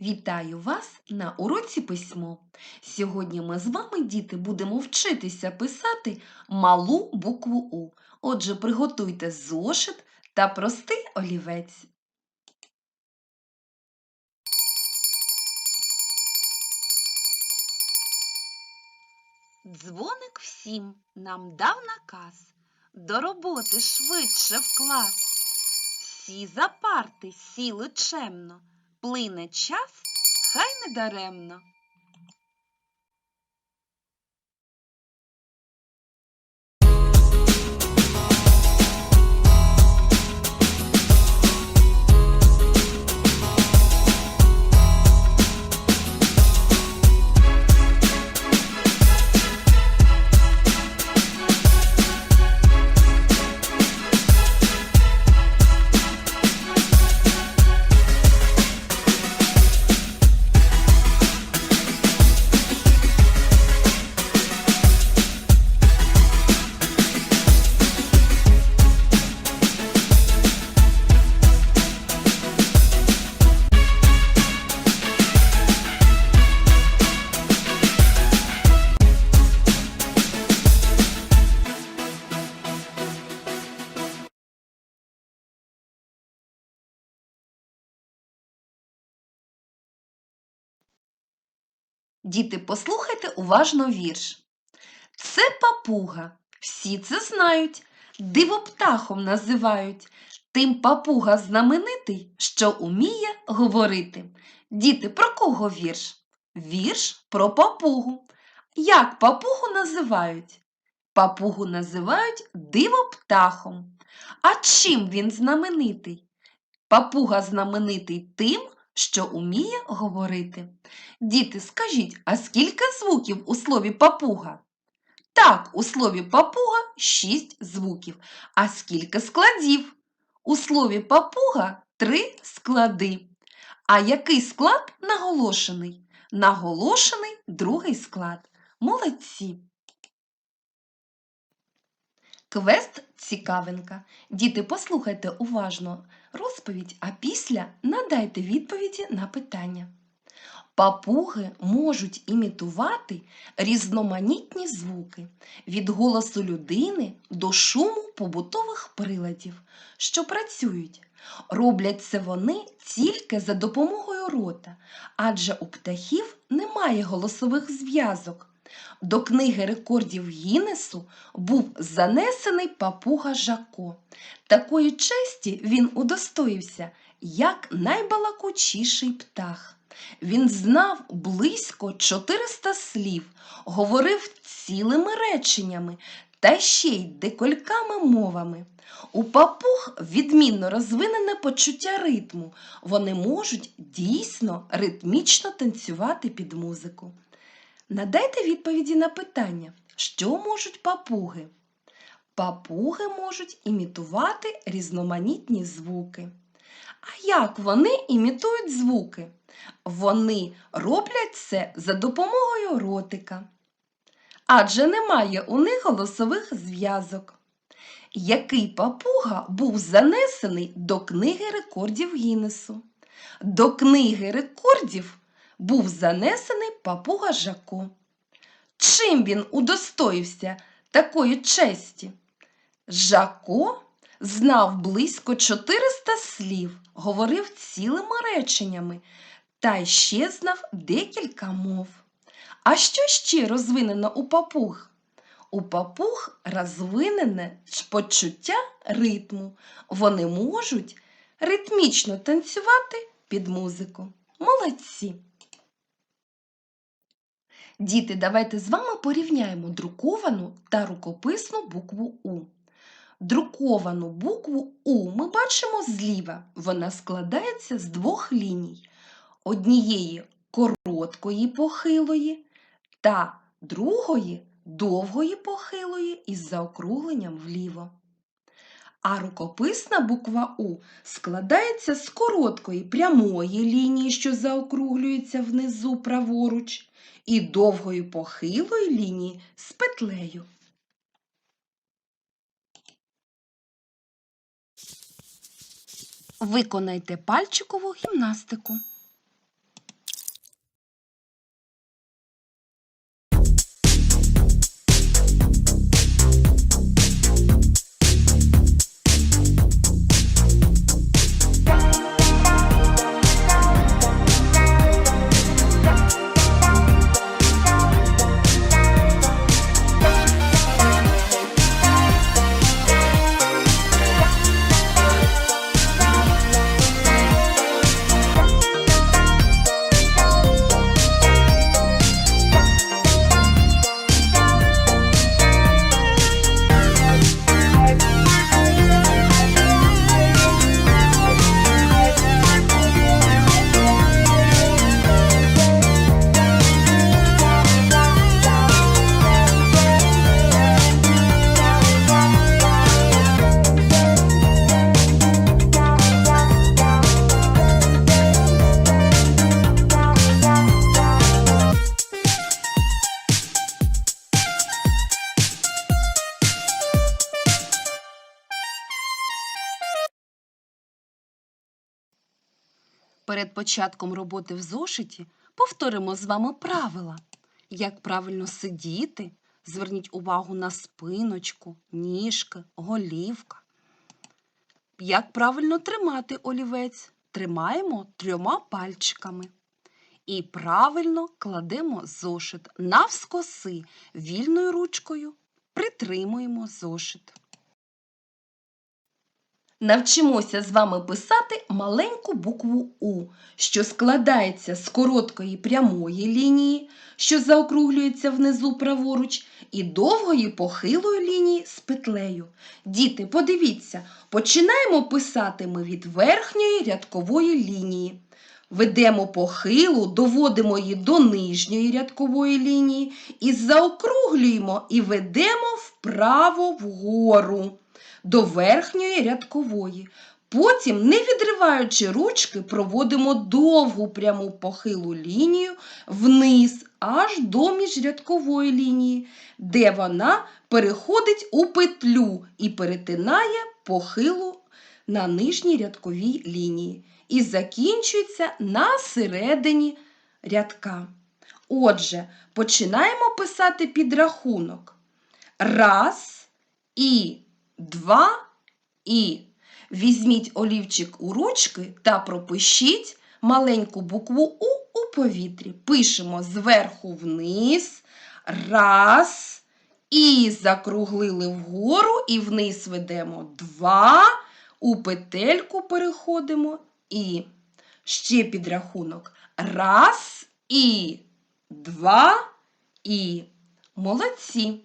Вітаю вас на уроці письмо. Сьогодні ми з вами, діти, будемо вчитися писати малу букву У. Отже, приготуйте зошит та простий олівець. Дзвоник всім нам дав наказ до роботи швидше в клас. Всі за парти сіли чемно, плине час, хай не даремно. Діти, послухайте уважно вірш. Це папуга, всі це знають, дивоптахом називають. Тим папуга знаменитий, що уміє говорити. Діти, про кого вірш? Вірш про папугу. Як папугу називають? Папугу називають дивоптахом. А чим він знаменитий? Папуга знаменитий тим, що уміє говорити. Діти, скажіть, а скільки звуків у слові папуга? Так, у слові папуга шість звуків. А скільки складів? У слові папуга три склади. А який склад наголошений? Наголошений другий склад. Молодці. Квест цікавинка. Діти, послухайте уважно розповідь, а після надайте відповіді на питання. Папуги можуть імітувати різноманітні звуки від голосу людини до шуму побутових приладів, що працюють. Роблять це вони тільки за допомогою рота, адже у птахів немає голосових зв'язок. До книги рекордів Гіннесу був занесений папуга Жако. Такої честі він удостоївся як найбалакучіший птах. Він знав близько 400 слів, говорив цілими реченнями та ще й декольками мовами. У папуг відмінно розвинене почуття ритму. Вони можуть дійсно ритмічно танцювати під музику. Надайте відповіді на питання, що можуть папуги? Папуги можуть імітувати різноманітні звуки. А як вони імітують звуки? Вони роблять це за допомогою ротика. Адже немає у них голосових зв'язок. Який папуга був занесений до книги рекордів Гіннесу? До книги рекордів був занесений папуга Жако. Чим він удостоївся такої честі? Жако знав близько 400 слів, говорив цілими реченнями та ще знав декілька мов. А що ще розвинено у папуг? У папуг розвинене почуття ритму. Вони можуть ритмічно танцювати під музику. Молодці! Діти, давайте з вами порівняємо друковану та рукописну букву У. Друковану букву У ми бачимо зліва. Вона складається з двох ліній. Однієї короткої похилої та другої довгої похилої із заокругленням вліво. А рукописна буква У складається з короткої прямої лінії, що заокруглюється внизу праворуч, і довгою похилою лінії з петлею. Виконайте пальчикову гімнастику. Перед початком роботи в зошиті повторимо з вами правила. Як правильно сидіти, зверніть увагу на спиночку, ніжки, голівка. Як правильно тримати олівець? Тримаємо трьома пальчиками. І правильно кладемо зошит навскоси вільною ручкою, притримуємо зошит. Навчимося з вами писати маленьку букву У, що складається з короткої прямої лінії, що заокруглюється внизу праворуч, і довгої похилої лінії з петлею. Діти, подивіться, починаємо писати ми від верхньої рядкової лінії. Ведемо похилу, доводимо її до нижньої рядкової лінії і заокруглюємо і ведемо вправо вгору до верхньої рядкової. Потім, не відриваючи ручки, проводимо довгу пряму похилу лінію вниз аж до міжрядкової лінії, де вона переходить у петлю і перетинає похилу на нижній рядковій лінії і закінчується на середині рядка. Отже, починаємо писати підрахунок. Раз і два і. Візьміть олівчик у ручки та пропишіть маленьку букву У у повітрі. Пишемо зверху вниз. Раз. І закруглили вгору і вниз ведемо два. У петельку переходимо і. Ще підрахунок. Раз і два і. Молодці.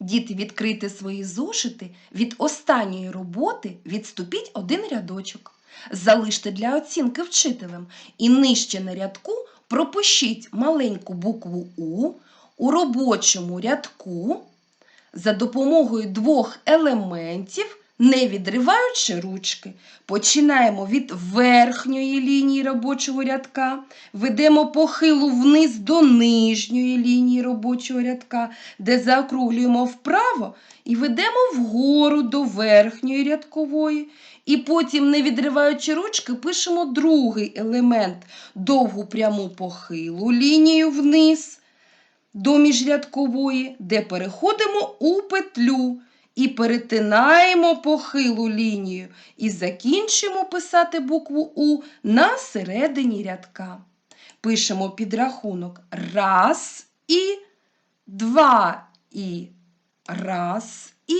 Діти, відкрити свої зошити від останньої роботи відступіть один рядочок. Залиште для оцінки вчителем і нижче на рядку пропишіть маленьку букву У у робочому рядку за допомогою двох елементів, не відриваючи ручки. Починаємо від верхньої лінії робочого рядка, ведемо похилу вниз до нижньої лінії робочого рядка, де заокруглюємо вправо і ведемо вгору до верхньої рядкової. І потім, не відриваючи ручки, пишемо другий елемент довгу пряму похилу лінію вниз до міжрядкової, де переходимо у петлю і перетинаємо похилу лінію і закінчимо писати букву У на середині рядка. Пишемо підрахунок раз і два і раз і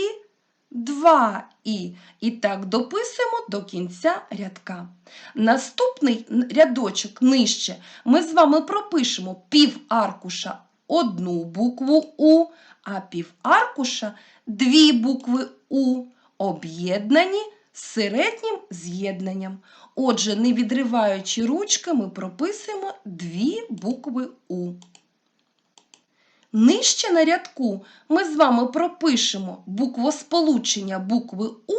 два і. І так дописуємо до кінця рядка. Наступний рядочок нижче ми з вами пропишемо пів аркуша одну букву У, а пів аркуша дві букви У, об'єднані середнім з'єднанням. Отже, не відриваючи ручки, ми прописуємо дві букви У. Нижче на рядку ми з вами пропишемо буквосполучення букви У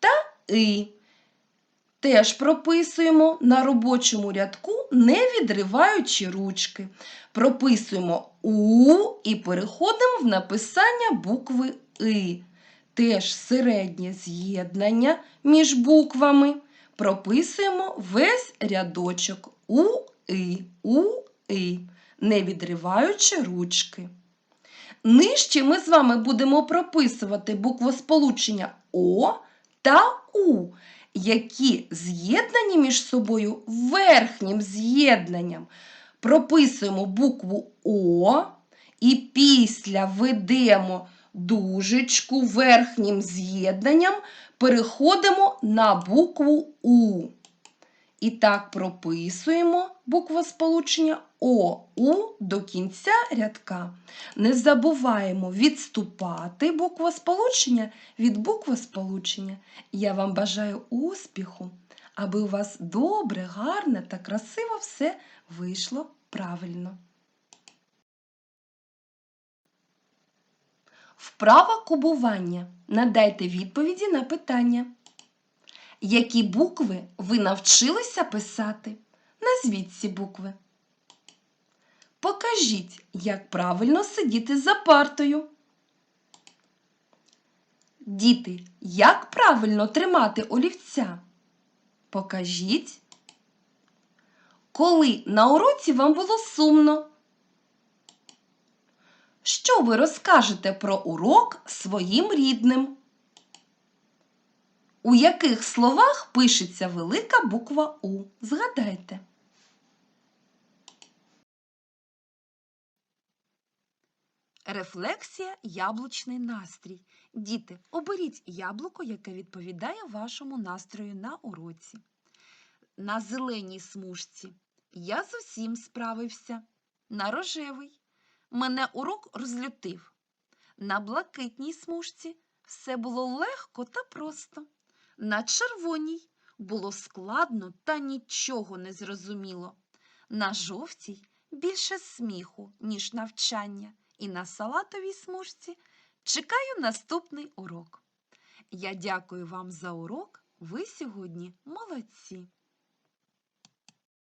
та И. Теж прописуємо на робочому рядку, не відриваючи ручки. Прописуємо У і переходимо в написання букви И. Теж середнє з'єднання між буквами. Прописуємо весь рядочок У-И, У-И, не відриваючи ручки. Нижче ми з вами будемо прописувати буквосполучення О та У які з'єднані між собою верхнім з'єднанням. Прописуємо букву О і після ведемо дужечку верхнім з'єднанням, переходимо на букву У. І так прописуємо буквосполучення О, до кінця рядка. Не забуваємо відступати буквосполучення від буквосполучення. Я вам бажаю успіху, аби у вас добре, гарне та красиво все вийшло правильно. Вправа кубування. Надайте відповіді на питання. Які букви ви навчилися писати? Назвіть ці букви. Покажіть, як правильно сидіти за партою. Діти, як правильно тримати олівця? Покажіть. Коли на уроці вам було сумно? Що ви розкажете про урок своїм рідним? У яких словах пишеться велика буква У? Згадайте. Рефлексія яблучний настрій. Діти, оберіть яблуко, яке відповідає вашому настрою на уроці. На зеленій смужці я з усім справився. На рожевий мене урок розлютив. На блакитній смужці все було легко та просто. На червоній було складно та нічого не зрозуміло. На жовтій більше сміху, ніж навчання. І на салатовій смужці чекаю наступний урок. Я дякую вам за урок. Ви сьогодні молодці.